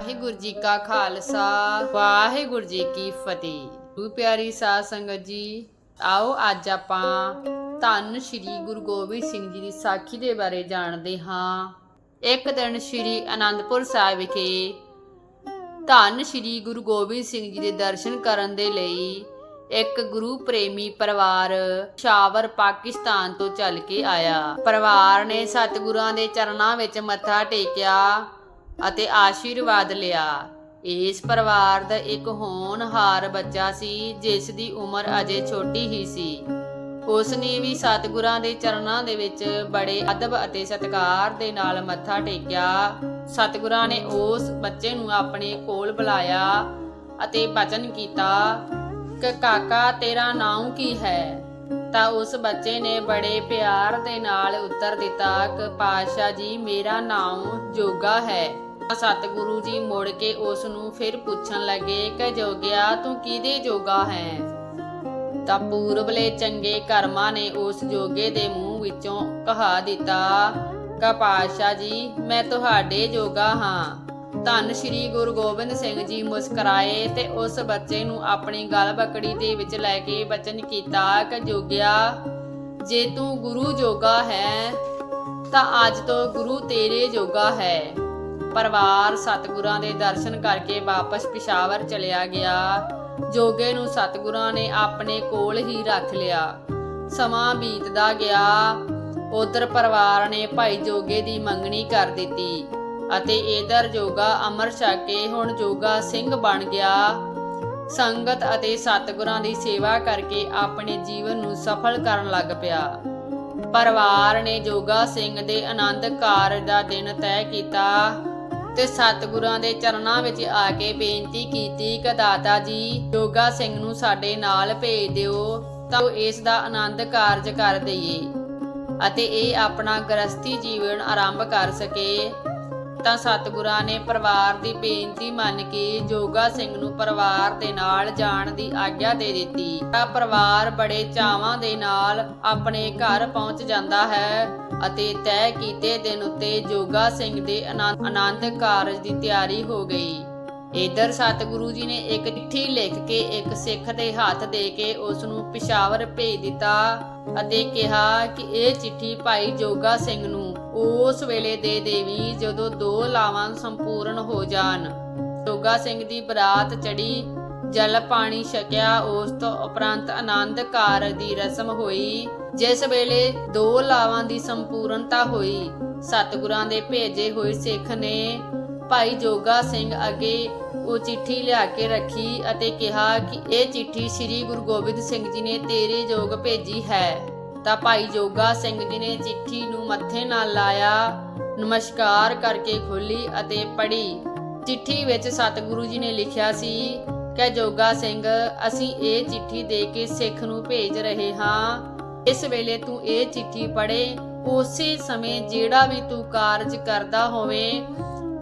ਵਾਹਿਗੁਰੂ ਜੀ ਕਾ ਖਾਲਸਾ, ਵਾਹਿਗੁਰੂ ਜੀ ਕੀ ਫਤਿਹ। ਗੁਰੂ ਪਿਆਰੀ ਸਾਧ ਸੰਗਤ ਜੀ, ਆਓ ਅੱਜ ਆਪਾਂ ਧੰਨ ਸ਼੍ਰੀ ਗੁਰੂ ਗੋਬਿੰਦ ਸਿੰਘ ਜੀ ਦੀ ਸਾਖੀ ਦੇ ਬਾਰੇ ਜਾਣਦੇ ਹਾਂ। ਇੱਕ ਦਿਨ ਸ਼੍ਰੀ ਅਨੰਦਪੁਰ ਸਾਹਿਬ ਵਿਖੇ ਧੰਨ ਸ਼੍ਰੀ ਗੁਰੂ ਗੋਬਿੰਦ ਸਿੰਘ ਜੀ ਦੇ ਦਰਸ਼ਨ ਕਰਨ ਦੇ ਲਈ ਇੱਕ ਗੁਰੂ ਪ੍ਰੇਮੀ ਪਰਿਵਾਰ ਸ਼ਾਵਰ ਪਾਕਿਸਤਾਨ ਤੋਂ ਚੱਲ ਕੇ ਆਇਆ। ਪਰਿਵਾਰ ਨੇ ਸਤਿਗੁਰਾਂ ਦੇ ਚਰਨਾਂ ਵਿੱਚ ਮੱਥਾ ਟੇਕਿਆ। ਅਤੇ ਆਸ਼ੀਰਵਾਦ ਲਿਆ। ਇਸ ਪਰਿਵਾਰ ਦਾ ਇੱਕ ਹੋਣਹਾਰ ਬੱਚਾ ਸੀ, ਜਿਸ ਦੀ ਉਮਰ ਅਜੇ ਛੋਟੀ ਹੀ ਸੀ। ਉਸ ਨੇ ਵੀ ਸਤਿਗੁਰਾਂ ਦੇ ਚਰਨਾਂ ਦੇ ਵਿੱਚ ਬੜੇ ਅਦਬ ਅਤੇ ਸਤਿਕਾਰ ਦੇ ਨਾਲ ਮੱਥਾ ਟੇਕਿਆ। ਸਤਿਗੁਰਾਂ ਨੇ ਉਸ ਬੱਚੇ ਨੂੰ ਆਪਣੇ ਕੋਲ ਬੁਲਾਇਆ ਅਤੇ ਬਚਨ ਕੀਤਾ, ਕਿ ਕਾਕਾ, ਤੇਰਾ ਨਾਮ ਕੀ ਹੈ? ਤਾਂ ਉਸ ਬੱਚੇ ਨੇ ਬੜੇ ਪਿਆਰ ਦੇ ਨਾਲ ਉੱਤਰ ਦਿੱਤਾ, ਕਿ ਪਾਸ਼ਾ ਜੀ, ਮੇਰਾ ਨਾਮ ਜੋਗਾ ਹੈ। ਸਤਿਗੁਰੂ ਜੀ ਮੁੜ ਕੇ ਉਸ ਨੂੰ ਫਿਰ ਪੁੱਛਣ ਲੱਗੇ ਕਿ ਜੋਗਿਆ ਤੂੰ ਕਿਹਦੇ ਜੋਗਾ ਹੈ? ਤਾਂ ਪੂਰਬਲੇ ਚੰਗੇ ਕਰਮਾਂ ਨੇ ਉਸ ਜੋਗੇ ਦੇ ਮੂੰਹ ਵਿੱਚੋਂ ਕਹਾ ਦਿੱਤਾ, ਕਿ ਜੀ, ਮੈਂ ਤੁਹਾਡੇ ਜੋਗਾ ਹਾਂ। ਧੰਨ ਸ਼੍ਰੀ ਗੁਰੂ ਗੋਬਿੰਦ ਸਿੰਘ ਜੀ ਮੁਸਕਰਾਏ ਤੇ ਉਸ ਬੱਚੇ ਨੂੰ ਆਪਣੀ ਗਲ ਬਕੜੀ ਦੇ ਵਿੱਚ ਲੈ ਕੇ ਬਚਨ ਕੀਤਾ, ਕਿ ਜੋਗਿਆ, ਜੇ ਤੂੰ ਗੁਰੂ ਜੋਗਾ ਹੈ, ਤਾਂ ਅੱਜ ਤੋਂ ਗੁਰੂ ਤੇਰੇ ਜੋਗਾ ਹੈ। ਪਰਿਵਾਰ ਸਤਿਗੁਰਾਂ ਦੇ ਦਰਸ਼ਨ ਕਰਕੇ ਵਾਪਸ ਪਿਸ਼ਾਵਰ ਚਲਿਆ ਗਿਆ। ਜੋਗੇ ਨੂੰ ਸਤਿਗੁਰਾਂ ਨੇ ਆਪਣੇ ਕੋਲ ਹੀ ਰੱਖ ਲਿਆ। ਸਮਾਂ ਬੀਤਦਾ ਗਿਆ। ਉਧਰ ਪਰਿਵਾਰ ਨੇ ਭਾਈ ਜੋਗੇ ਦੀ ਮੰਗਣੀ ਕਰ ਦਿੱਤੀ ਅਤੇ ਇਧਰ ਜੋਗਾ ਅਮਰ ਛਕ ਕੇ ਹੁਣ ਜੋਗਾ ਸਿੰਘ ਬਣ ਗਿਆ। ਸੰਗਤ ਅਤੇ ਸਤਿਗੁਰਾਂ ਦੀ ਸੇਵਾ ਕਰਕੇ ਆਪਣੇ ਜੀਵਨ ਨੂੰ ਸਫਲ ਕਰਨ ਲੱਗ ਪਿਆ। ਪਰਿਵਾਰ ਨੇ ਜੋਗਾ ਸਿੰਘ ਦੇ ਆਨੰਦ ਕਾਰਜ ਦਾ ਦਿਨ ਤੈਅ ਕੀਤਾ। ਤੇ ਸਤਿਗੁਰਾਂ ਦੇ ਚਰਨਾਂ ਵਿੱਚ ਆ ਕੇ ਬੇਨਤੀ ਕੀਤੀ ਕਿ ਦਾਤਾ ਜੀ, ਜੋਗਾ ਸਿੰਘ ਨੂੰ ਸਾਡੇ ਨਾਲ ਭੇਜ ਦਿਓ, ਤਾਂ ਇਸ ਦਾ ਆਨੰਦ ਕਾਰਜ ਕਰ ਦਈਏ, ਅਤੇ ਇਹ ਆਪਣਾ ਗ੍ਰਸਤੀ ਜੀਵਨ ਆਰੰਭ ਕਰ ਸਕੇ। ਤਾਂ ਸਤਿਗੁਰਾਂ ਨੇ ਪਰਿਵਾਰ ਦੀ ਬੇਨਤੀ ਮੰਨ ਕੇ ਜੋਗਾ ਸਿੰਘ ਨੂੰ ਪਰਿਵਾਰ ਦੇ ਨਾਲ ਜਾਣ ਦੀ ਆਗਿਆ ਦੇ ਦਿੱਤੀ। ਤਾਂ ਪਰਿਵਾਰ ਬੜੇ ਚਾਵਾਂ ਦੇ ਨਾਲ ਆਪਣੇ ਘਰ ਪਹੁੰਚ ਜਾਂਦਾ ਹੈ ਅਤੇ ਤੈਅ ਕੀਤੇ ਦਿਨ ਉੱਤੇ ਜੋਗਾ ਸਿੰਘ ਦੇ ਆਨੰਦ ਕਾਰਜ ਦੀ ਤਿਆਰੀ ਹੋ ਗਈ। ਇਧਰ ਸਤਿਗੁਰੂ ਜੀ ਨੇ ਇੱਕ ਚਿੱਠੀ ਲਿਖ ਕੇ ਇੱਕ ਸਿੱਖ ਦੇ ਹੱਥ ਦੇ ਕੇ ਉਸ ਨੂੰ ਪਿਸ਼ਾਵਰ ਭੇਜ ਦਿੱਤਾ ਅਤੇ ਕਿਹਾ ਕਿ ਇਹ ਚਿੱਠੀ ਭਾਈ ਜੋਗਾ ਸਿੰਘ ਨੂੰ ਉਸ ਵੇਲੇ ਦੇ ਦੇਵੀ ਜਦੋਂ ਦੋ ਲਾਵਾਂ ਸੰਪੂਰਨ ਹੋ ਜਾਣ। ਜੋਗਾ ਸਿੰਘ ਦੀ ਬਰਾਤ ਚੜੀ, ਜਲ ਪਾਣੀ ਛਕਿਆ, ਉਸ ਤੋਂ ਉਪਰੰਤ ਆਨੰਦ ਕਾਰਜ ਦੀ ਰਸਮ ਹੋਈ, ਜਿਸ ਵੇਲੇ ਦੋ ਲਾਵਾਂ ਦੀ ਸੰਪੂਰਨਤਾ ਹੋਈ। ਸਤਿਗੁਰਾਂ ਦੇ ਭੇਜੇ ਹੋਏ ਸਿੱਖ ਨੇ ਭਾਈ ਜੋਗਾ ਸਿੰਘ ਅੱਗੇ ਉਹ ਚਿੱਠੀ ਲਿਆ ਕੇ ਰੱਖੀ ਅਤੇ ਕਿਹਾ ਕਿ ਇਹ ਚਿੱਠੀ ਸ੍ਰੀ ਗੁਰੂ ਗੋਬਿੰਦ ਸਿੰਘ ਜੀ ਨੇ ਤੇਰੇ ਜੋਗ ਭੇਜੀ ਹੈ। ਤਾਂ ਭਾਈ ਜੋਗਾ ਸਿੰਘ ਜੀ ਨੇ ਚਿੱਠੀ ਨੂੰ ਮੱਥੇ ਨਾਲ ਲਾਇਆ, ਨਮਸਕਾਰ ਕਰਕੇ ਖੋਲੀ ਅਤੇ ਪੜ੍ਹੀ। ਚਿੱਠੀ ਵਿੱਚ ਸਤਿਗੁਰੂ ਜੀ ਨੇ ਲਿਖਿਆ ਸੀ ਕਿ ਜੋਗਾ ਸਿੰਘ, ਅਸੀਂ ਇਹ ਚਿੱਠੀ ਦੇ ਕੇ ਸਿੱਖ ਨੂੰ ਭੇਜ ਰਹੇ ਹਾਂ। ਇਸ ਵੇਲੇ ਤੂੰ ਇਹ ਚਿੱਠੀ ਪੜ੍ਹੇ, ਉਸੇ ਸਮੇਂ ਜਿਹੜਾ ਵੀ ਤੂੰ ਕਾਰਜ ਕਰਦਾ ਹੋਵੇ,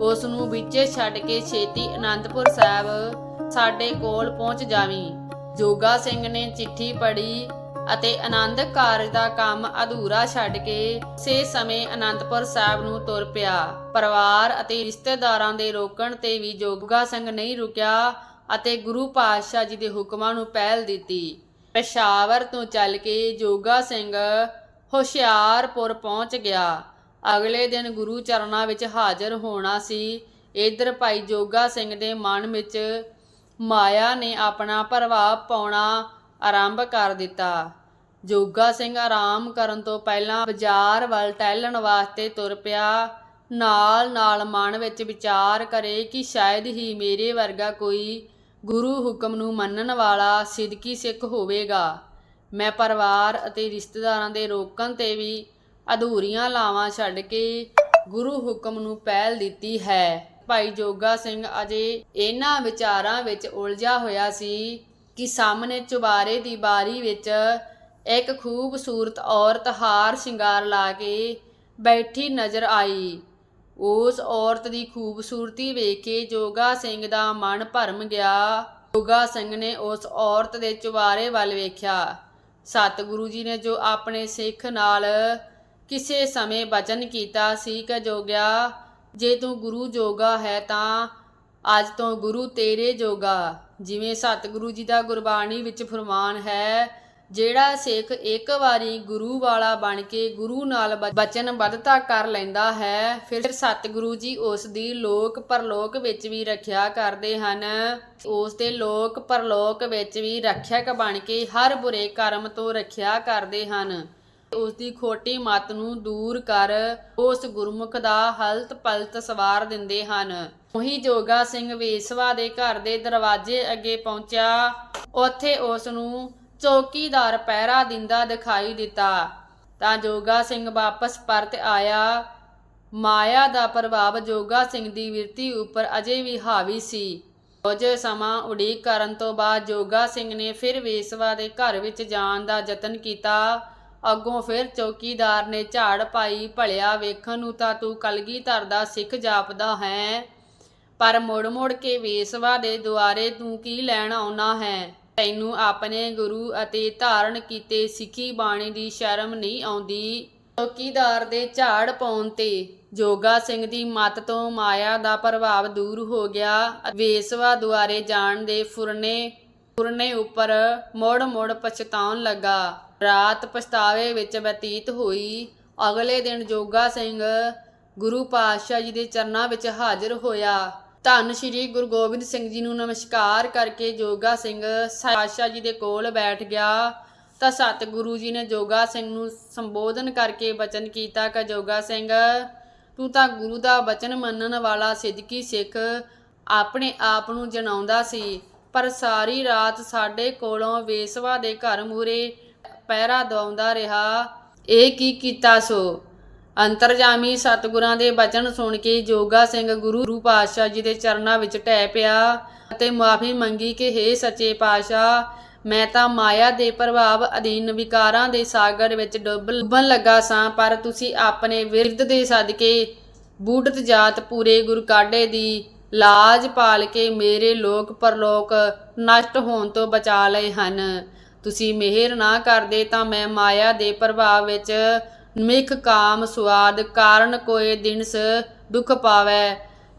ਉਸ ਨੂੰ ਵਿੱਚੇ ਛੱਡ ਕੇ ਛੇਤੀ ਅਨੰਦਪੁਰ ਸਾਹਿਬ ਸਾਡੇ ਕੋਲ ਪਹੁੰਚ ਜਾਵੀਂ। ਜੋਗਾ ਸਿੰਘ ਨੇ ਚਿੱਠੀ ਪੜ੍ਹੀ ਅਤੇ ਆਨੰਦ ਕਾਰਜ ਦਾ ਕੰਮ ਅਧੂਰਾ ਛੱਡ ਕੇ ਸੇ ਸਮੇਂ ਅਨੰਦਪੁਰ ਸਾਹਿਬ ਨੂੰ ਤੁਰ ਪਿਆ। ਪਰਿਵਾਰ ਅਤੇ ਰਿਸ਼ਤੇਦਾਰਾਂ ਦੇ ਰੋਕਣ ਤੇ ਵੀ ਜੋਗਾ ਸਿੰਘ ਨਹੀਂ ਰੁਕਿਆ ਅਤੇ ਗੁਰੂ ਪਾਤਸ਼ਾਹ ਜੀ ਦੇ ਹੁਕਮਾਂ ਨੂੰ ਪਹਿਲ ਦਿੱਤੀ। ਪਸ਼ਾਵਰ ਤੋਂ ਚੱਲ ਕੇ ਜੋਗਾ ਸਿੰਘ ਹੁਸ਼ਿਆਰਪੁਰ ਪਹੁੰਚ ਗਿਆ। ਅਗਲੇ ਦਿਨ ਗੁਰੂ ਚਰਨਾਂ ਵਿੱਚ ਹਾਜ਼ਰ ਹੋਣਾ ਸੀ। ਇਧਰ ਭਾਈ ਜੋਗਾ ਸਿੰਘ ਦੇ ਮਨ ਵਿੱਚ ਮਾਇਆ ਨੇ ਆਪਣਾ ਪ੍ਰਭਾਵ ਪਾਉਣਾ ਆਰੰਭ ਕਰ ਦਿੱਤਾ। ਜੋਗਾ ਸਿੰਘ ਆਰਾਮ ਕਰਨ ਤੋਂ ਪਹਿਲਾਂ ਬਾਜ਼ਾਰ ਵੱਲ ਟਹਿਲਣ ਵਾਸਤੇ ਤੁਰ ਪਿਆ। ਨਾਲ ਨਾਲ ਮਨ ਵਿੱਚ ਵਿਚਾਰ ਕਰੇ ਕਿ ਸ਼ਾਇਦ ਹੀ ਮੇਰੇ ਵਰਗਾ ਕੋਈ ਗੁਰੂ ਹੁਕਮ ਨੂੰ ਮੰਨਣ ਵਾਲਾ ਸਿੱਧਕੀ ਸਿੱਖ ਹੋਵੇਗਾ। ਮੈਂ ਪਰਿਵਾਰ ਅਤੇ ਰਿਸ਼ਤੇਦਾਰਾਂ ਦੇ ਰੋਕਣ ਤੇ ਵੀ ਅਧੂਰੀਆਂ ਲਾਵਾਂ ਛੱਡ ਕੇ ਗੁਰੂ ਹੁਕਮ ਨੂੰ ਪਹਿਲ ਦਿੱਤੀ ਹੈ। ਭਾਈ ਜੋਗਾ ਸਿੰਘ ਅਜੇ ਇਹਨਾਂ ਵਿਚਾਰਾਂ ਵਿੱਚ ਉਲਝਿਆ ਹੋਇਆ ਸੀ ਕਿ ਸਾਹਮਣੇ ਚੁਬਾਰੇ ਦੀ ਬਾਰੀ ਵਿੱਚ ਇੱਕ ਖੂਬਸੂਰਤ ਔਰਤ ਹਾਰ ਸ਼ਿੰਗਾਰ ਲਾ ਕੇ ਬੈਠੀ ਨਜ਼ਰ ਆਈ। ਉਸ ਔਰਤ ਦੀ ਖੂਬਸੂਰਤੀ ਵੇਖ ਕੇ ਜੋਗਾ ਸਿੰਘ ਦਾ ਮਨ ਭਰਮ ਗਿਆ। ਜੋਗਾ ਸਿੰਘ ਨੇ ਉਸ ਔਰਤ ਦੇ ਚੁਬਾਰੇ ਵੱਲ ਵੇਖਿਆ। ਸਤਿਗੁਰੂ ਜੀ ਨੇ ਜੋ ਆਪਣੇ ਸਿੱਖ ਨਾਲ ਕਿਸੇ ਸਮੇਂ ਬਚਨ ਕੀਤਾ ਸੀ ਕਿ ਜੋਗਿਆ ਜੇ ਤੂੰ ਗੁਰੂ ਜੋਗਾ ਹੈ ਤਾਂ ਅੱਜ ਤੋਂ ਗੁਰੂ ਤੇਰੇ ਜੋਗਾ। ਜਿਵੇਂ ਸਤਿਗੁਰੂ ਜੀ ਦਾ ਗੁਰਬਾਣੀ ਵਿੱਚ ਫਰਮਾਨ ਹੈ ਜਿਹੜਾ ਸਿੱਖ ਇੱਕ ਵਾਰੀ ਗੁਰੂ ਵਾਲਾ ਬਣ ਕੇ ਗੁਰੂ ਨਾਲ ਬ- ਬਚਨਬੱਧਤਾ ਕਰ ਲੈਂਦਾ ਹੈ, ਫਿਰ ਸਤਿਗੁਰੂ ਜੀ ਉਸ ਦੀ ਲੋਕ ਪਰਲੋਕ ਵਿੱਚ ਵੀ ਰੱਖਿਆ ਕਰਦੇ ਹਨ। ਉਸ ਦੇ ਲੋਕ ਪਰਲੋਕ ਵਿੱਚ ਵੀ ਰੱਖਿਅਕ ਬਣ ਕੇ ਹਰ ਬੁਰੇ ਕਰਮ ਤੋਂ ਰੱਖਿਆ ਕਰਦੇ ਹਨ। ਉਸ ਦੀ ਖੋਟੀ ਮਤ ਨੂੰ ਦੂਰ ਕਰ ਉਸ ਗੁਰਮੁਖ ਦਾ ਹਲਤ ਪਲਤ ਸਵਾਰ ਦਿੰਦੇ ਹਨ। ਉਹੀ ਜੋਗਾ ਸਿੰਘ ਵੇਸਵਾ ਦੇ ਘਰ ਦੇ ਦਰਵਾਜ਼ੇ ਅੱਗੇ ਪਹੁੰਚਿਆ। ਉੱਥੇ ਉਸ ਨੂੰ ਚੌਕੀਦਾਰ ਪਹਿਰਾ ਦਿੰਦਾ ਦਿਖਾਈ ਦਿੱਤਾ। ਤਾਂ ਜੋਗਾ ਸਿੰਘ ਵਾਪਸ ਪਰਤ ਆਇਆ। ਮਾਇਆ ਦਾ ਪ੍ਰਭਾਵ ਜੋਗਾ ਸਿੰਘ ਦੀ ਵਿਰਤੀ ਉੱਪਰ ਅਜੇ ਵੀ ਹਾਵੀ ਸੀ। ਕੁਝ ਸਮਾਂ ਉਡੀਕ ਕਰਨ ਤੋਂ ਬਾਅਦ ਜੋਗਾ ਸਿੰਘ ਨੇ ਫਿਰ ਵੇਸਵਾ ਦੇ ਘਰ ਵਿੱਚ ਜਾਣ ਦਾ ਯਤਨ ਕੀਤਾ। ਅੱਗੋਂ ਫਿਰ ਚੌਕੀਦਾਰ ਨੇ ਝਾੜ ਪਾਈ, ਭਲਿਆ, ਵੇਖਣ ਨੂੰ ਤਾਂ ਤੂੰ ਕਲਗੀਧਰ ਦਾ ਸਿੱਖ ਜਾਪਦਾ ਹੈ, ਪਰ ਮੁੜ ਮੁੜ ਕੇ ਵੇਸਵਾ ਦੇ ਦੁਆਰੇ ਤੂੰ ਕੀ ਲੈਣ ਆਉਣਾ ਹੈ? ਤੈਨੂੰ ਆਪਣੇ ਗੁਰੂ ਅਤੇ ਧਾਰਨ ਕੀਤੇ ਸਿੱਖੀ ਬਾਣੀ ਦੀ ਸ਼ਰਮ ਨਹੀਂ ਆਉਂਦੀ। ਚੌਕੀਦਾਰ ਦੇ ਝਾੜ ਪਾਉਣ ਤੇ ਜੋਗਾ ਸਿੰਘ ਦੀ ਮੱਤ ਤੋਂ ਮਾਇਆ ਦਾ ਪ੍ਰਭਾਵ ਦੂਰ ਹੋ ਗਿਆ। ਵੇਸਵਾ ਦੁਆਰੇ ਜਾਣ ਦੇ ਫੁਰਨੇ ਫੁਰਨੇ ਉੱਪਰ ਮੋੜ ਮੋੜ ਪਛਤਾਉਣ ਲੱਗਾ। ਰਾਤ ਪਛਤਾਵੇ ਵਿੱਚ ਬਤੀਤ ਹੋਈ। ਅਗਲੇ ਦਿਨ ਜੋਗਾ ਸਿੰਘ ਗੁਰੂ ਪਾਤਸ਼ਾਹ ਜੀ ਦੇ ਚਰਨਾਂ ਵਿੱਚ ਹਾਜ਼ਰ ਹੋਇਆ। ਧੰਨ ਸ਼੍ਰੀ ਗੁਰੂ ਗੋਬਿੰਦ ਸਿੰਘ ਜੀ ਨੂੰ ਨਮਸਕਾਰ ਕਰਕੇ ਜੋਗਾ ਸਿੰਘ ਪਾਤਸ਼ਾਹ ਜੀ ਦੇ ਕੋਲ ਬੈਠ ਗਿਆ। ਤਾਂ ਸਤਿਗੁਰੂ ਜੀ ਨੇ ਜੋਗਾ ਸਿੰਘ ਨੂੰ ਸੰਬੋਧਨ ਕਰਕੇ ਬਚਨ ਕੀਤਾ ਕਿ ਜੋਗਾ ਸਿੰਘ, ਤੂੰ ਤਾਂ ਗੁਰੂ ਦਾ ਬਚਨ ਮੰਨਣ ਵਾਲਾ ਸਿੱਧਕੀ ਸਿੱਖ ਆਪਣੇ ਆਪ ਨੂੰ ਜਣਾਉਂਦਾ ਸੀ, ਪਰ ਸਾਰੀ ਰਾਤ ਸਾਡੇ ਕੋਲੋਂ ਵੇਸਵਾ ਦੇ ਘਰ ਮੂਰੇ ਪਹਿਰਾ ਦਵਾਉਂਦਾ ਰਿਹਾ। ਇਹ ਕੀ ਕੀਤਾ ਸੋ? ਅੰਤਰਜਾਮੀ ਸਤਿਗੁਰਾਂ ਦੇ ਬਚਨ ਸੁਣ ਕੇ ਜੋਗਾ ਸਿੰਘ ਗੁਰੂ ਪਾਤਸ਼ਾਹ ਜੀ ਦੇ ਚਰਨਾਂ ਵਿੱਚ ਢਹਿ ਪਿਆ ਅਤੇ ਮਾਫੀ ਮੰਗੀ ਕਿ ਹੇ ਸੱਚੇ ਪਾਤਸ਼ਾਹ, ਮੈਂ ਤਾਂ ਮਾਇਆ ਦੇ ਪ੍ਰਭਾਵ ਅਧੀਨ ਵਿਕਾਰਾਂ ਦੇ ਸਾਗਰ ਵਿੱਚ ਡੁੱਬ- ਡੁੱਬਣ ਲੱਗਾ ਸਾਂ, ਪਰ ਤੁਸੀਂ ਆਪਣੇ ਵਿਰਧ ਦੇ ਸਦਕੇ ਬੂਢਤ ਜਾਤ ਪੂਰੇ ਗੁਰੂ ਕਾਢੇ ਦੀ ਲਾਜ ਪਾਲ ਕੇ ਮੇਰੇ ਲੋਕ ਪਰਲੋਕ ਨਸ਼ਟ ਹੋਣ ਤੋਂ ਬਚਾ ਲਏ ਹਨ। ਤੁਸੀਂ ਮਿਹਰ ਨਾ ਕਰਦੇ ਤਾਂ ਮੈਂ ਮਾਇਆ ਦੇ ਪ੍ਰਭਾਵ ਵਿੱਚ ਮਿਖ ਕਾਮ ਸੁਆਦ ਕਾਰਨ ਕੋਏ ਦਿਨਸ ਦੁਖ ਪਾਵੈ।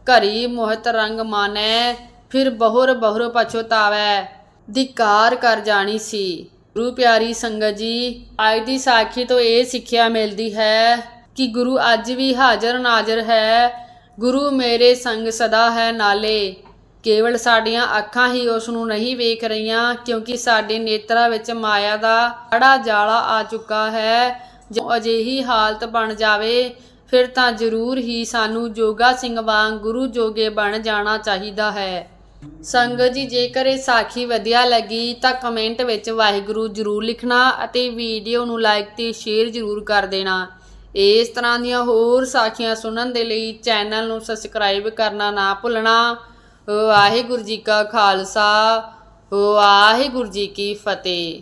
ਘਰੀ ਮੋਹਿਤ ਰੰਗ ਮਾਨੈ, ਫਿਰ ਬਹੁਰ ਬਹੁਰ ਪਛਤਾਵੈ ਧਿਕਾਰ ਕਰ ਜਾਣੀ ਸੀ। ਗੁਰੂ ਪਿਆਰੀ ਸੰਗਤ ਜੀ, ਅੱਜ ਦੀ ਸਾਖੀ ਤੋਂ ਇਹ ਸਿੱਖਿਆ ਮਿਲਦੀ ਹੈ ਕਿ ਗੁਰੂ ਅੱਜ ਵੀ ਹਾਜ਼ਰ ਨਾਜ਼ਰ ਹੈ। ਗੁਰੂ ਮੇਰੇ ਸੰਗ ਸਦਾ ਹੈ ਨਾਲੇ। ਕੇਵਲ ਸਾਡੀਆਂ ਅੱਖਾਂ ਹੀ ਉਸ ਨੂੰ ਨਹੀਂ ਵੇਖ ਰਹੀਆਂ, ਕਿਉਂਕਿ ਸਾਡੇ ਨੇਤਰਾਂ ਵਿੱਚ ਮਾਇਆ ਦਾ ਬੜਾ ਜਾਲਾ ਆ ਚੁੱਕਾ ਹੈ। ਜੋ ਅਜਿਹੀ ਹਾਲਤ ਬਣ ਜਾਵੇ, ਫਿਰ ਤਾਂ ਜ਼ਰੂਰ ਹੀ ਸਾਨੂੰ ਜੋਗਾ ਸਿੰਘ ਵਾਂਗ ਗੁਰੂ ਜੋਗੇ ਬਣ ਜਾਣਾ ਚਾਹੀਦਾ ਹੈ। ਸੰਗਤ ਜੀ, ਜੇਕਰ ਇਹ ਸਾਖੀ ਵਧੀਆ ਲੱਗੀ, ਤਾਂ ਕਮੈਂਟ ਵਿੱਚ ਵਾਹਿਗੁਰੂ ਜ਼ਰੂਰ ਲਿਖਣਾ ਅਤੇ ਵੀਡੀਓ ਨੂੰ ਲਾਈਕ ਤੇ ਸ਼ੇਅਰ ਜ਼ਰੂਰ ਕਰ ਦੇਣਾ। ਇਸ ਤਰ੍ਹਾਂ ਦੀਆਂ ਹੋਰ ਸਾਖੀਆਂ ਸੁਣਨ ਦੇ ਲਈ ਚੈਨਲ ਨੂੰ ਸਬਸਕ੍ਰਾਈਬ ਕਰਨਾ ਨਾ ਭੁੱਲਣਾ। ਵਾਹਿਗੁਰੂ ਜੀ ਕਾ ਖਾਲਸਾ, ਵਾਹਿਗੁਰੂ ਜੀ ਕੀ ਫਤਿਹ।